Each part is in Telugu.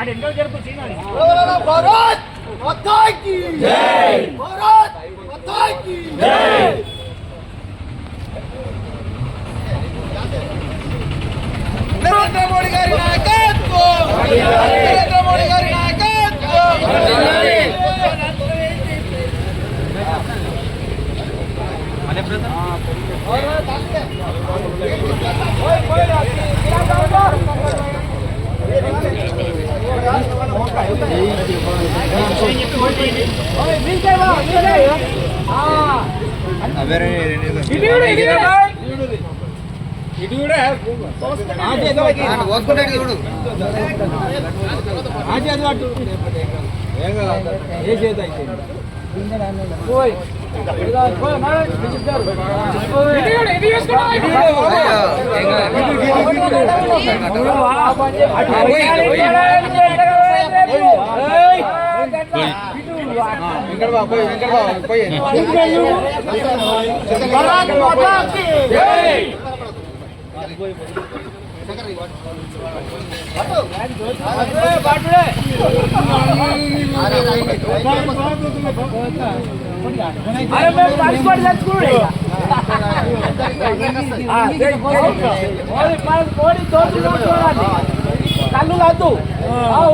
అది ఎంతో జరుపు సీనాలి భారత్ మాతా की భారత్ మాతా की నరేంద్ర మోడీ గారి నాయకత్వం ఇది కూడా ఆ చేతి పట్టు ఏ చేతి అయితే. అటు નીકળવા કોઈ નીકળવા કોઈ અરે મેં પાસપોર્ટ લખું રહેગા કાલુ લાદુ આવ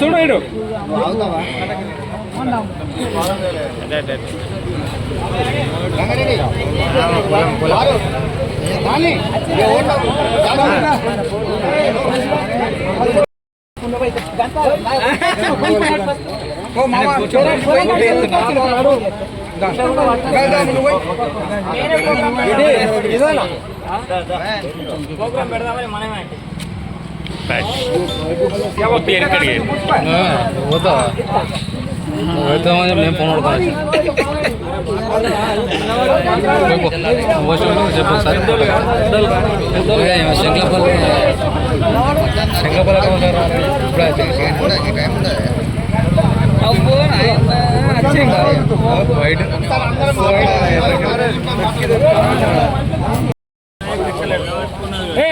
చూడు వద్దు అవు. అమ్మో. మేము చెప్పు సార్ శంకలపల్లి శంకలపల్లి వైట్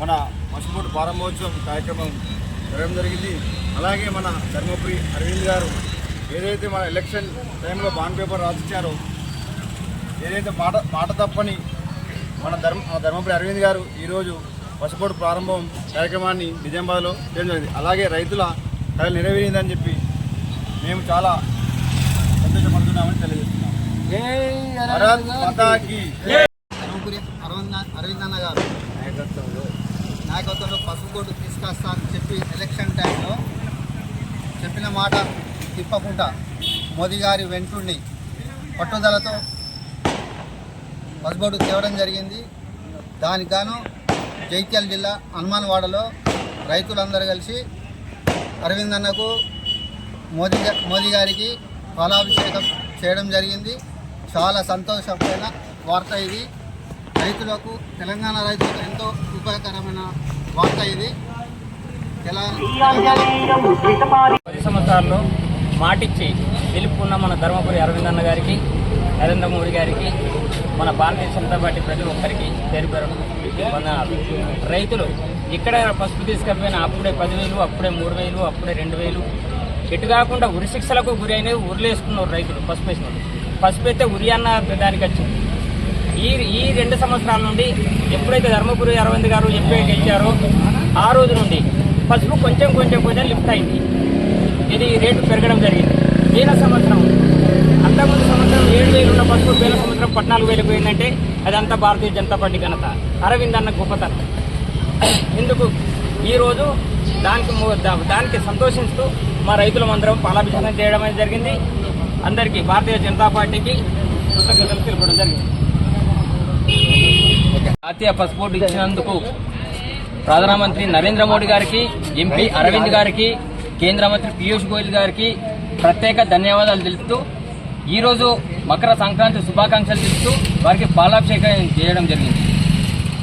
మన పసుపుడు ప్రారంభోత్సవం కార్యక్రమం జరగడం జరిగింది. అలాగే మన ధర్మపురి అరవింద్ గారు ఏదైతే మన ఎలక్షన్ టైంలో బాండ్ పేపర్ రాసిచ్చారో ఏదైతే మాట మాట తప్పని మన ధర్మ ధర్మపురి అరవింద్ గారు ఈరోజు పసుపోటు ప్రారంభం కార్యక్రమాన్ని నిజామాబాద్లో చేయడం జరిగింది. అలాగే రైతుల కళ నెరవేరిందని చెప్పి మేము చాలా సంతోషపడుతున్నామని తెలియజేస్తున్నాం భారత్ మాతాకి ధర్మపురి అరవింద్ అరవింద్ అన్న గారు నాయకత్వంలో పసుపు బోర్డు తీసుకొస్తా అని చెప్పి ఎలక్షన్ టైంలో చెప్పిన మాట తిప్పకుండా మోదీ గారి వెంటుండి పట్టుదలతో పసుపు తేవడం జరిగింది. దానికి గాను జైత్యాల జిల్లా హనుమాన్వాడలో రైతులందరూ కలిసి అరవింద్ అన్నకు మోదీ మోదీ గారికి పాలాభిషేకం చేయడం జరిగింది. చాలా సంతోషమైన వార్త ఇది. రైతులకు తెలంగాణ రైతులకు ఎంతో ఉపయోగకరమైన వార్త ఇది. పది సంవత్సరాల్లో మాటిచ్చి నిలుపుకున్న మన ధర్మపురి అరవింద్ అన్న గారికి నరేంద్ర మోడీ గారికి మన భారతీయ జనతా పార్టీ ప్రతి ఒక్కరికి పేరు పేరు వందనాలు. రైతులు ఇక్కడ పసుపు తీసుకపోయిన అప్పుడే పదివేలు అప్పుడే మూడు వేలు అప్పుడే రెండు వేలు. ఎటు కాకుండా ఉరి శిక్షలకు గురి అయినవి ఉరిలేసుకున్నారు రైతులు పసుపు వేసిన పసుపు అయితే ఉరి అన్న దానికి వచ్చింది. ఈ ఈ రెండు సంవత్సరాల నుండి ఎప్పుడైతే ధర్మపురి అరవింద్ గారు ఎంపీ గెలిచారో ఆ రోజు నుండి పసుపు కొంచెం కొంచెం కొంచెం లిఫ్ట్ అయింది. ఇది రేటు పెరగడం జరిగింది. వేల సంవత్సరం. అంతకుముందు సంవత్సరం ఏడు వేలు ఉన్న పసుపు వేల సంవత్సరం పద్నాలుగు వేలు పోయిందంటే అదంతా భారతీయ జనతా పార్టీ ఘనత. అరవింద్ అన్న గొప్పతనం. ఇందుకు ఈరోజు దానికి దానికి సంతోషిస్తూ మా రైతులమందరం పాలాభిషేకం చేయడం అనేది జరిగింది. అందరికీ భారతీయ జనతా పార్టీకి కృతజ్ఞతలు తెలపడం జరిగింది. జాతీయ పాస్పోర్ట్ ఇచ్చినందుకు ప్రధానమంత్రి నరేంద్ర మోడీ గారికి ఎంపీ అరవింద్ గారికి కేంద్ర మంత్రి పీయూష్ గోయల్ గారికి ప్రత్యేక ధన్యవాదాలు తెలుపుతూ ఈరోజు మకర సంక్రాంతి శుభాకాంక్షలు తెలుపుతూ వారికి పాలాభిషేకం చేయడం జరిగింది.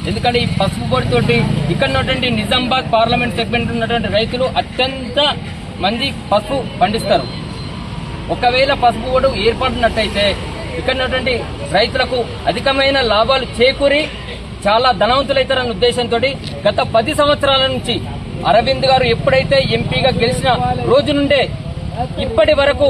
ఎందుకంటే ఈ పసుపు పొడితోటి ఇక్కడ ఉన్నటువంటి నిజామాబాద్ పార్లమెంట్ సెగ్మెంట్ ఉన్నటువంటి రైతులు అత్యంత మంది పసుపు పండిస్తారు. ఒకవేళ పసుపు పొడి ఏర్పడినట్టయితే ఇక్కడ ఉన్నటువంటి రైతులకు అధికమైన లాభాలు చేకూరి చాలా ధనవంతులైతారన్న ఉద్దేశంతో గత పది సంవత్సరాల నుంచి అరవింద్ గారు ఎప్పుడైతే ఎంపీగా గెలిచిన రోజు నుండే ఇప్పటి వరకు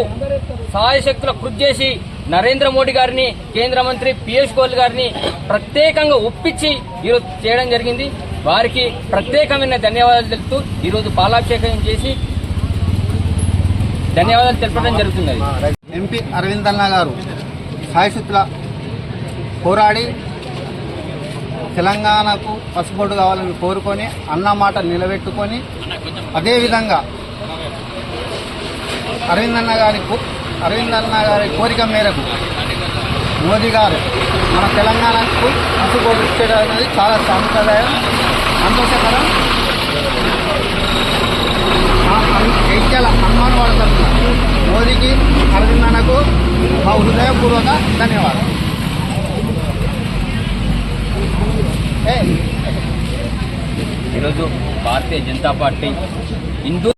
సహాయశక్తుల కృషి చేసి నరేంద్ర మోడీ గారిని కేంద్ర మంత్రి పీయూష్ గోయల్ గారిని ప్రత్యేకంగా ఒప్పించి ఈరోజు చేయడం జరిగింది. వారికి ప్రత్యేకమైన ధన్యవాదాలు తెలుపుతూ ఈరోజు పాలాభిషేకం చేసి ధన్యవాదాలు తెలపడం జరుగుతున్నది. ఎంపీ అరవింద్ అన్న గారు సాయశక్తుల పోరాడి తెలంగాణకు పసుపోటు కావాలని కోరుకొని అన్న మాట నిలబెట్టుకొని అదేవిధంగా అరవింద్ అన్న గారి అరవింద్ అన్న గారి కోరిక మేరకు మోదీ గారు మన తెలంగాణకు పసుపోటు ఇచ్చేయడం అనేది చాలా సాంప్రదాయం సంతోషకరం. ఎక్కేల హనుమాన్ వాడుతున్నారు మోదీకి అరవింద్ అన్నకు మా హృదయపూర్వక ధన్యవాదాలు. ఈరోజు భారతీయ జనతా పార్టీ హిందూ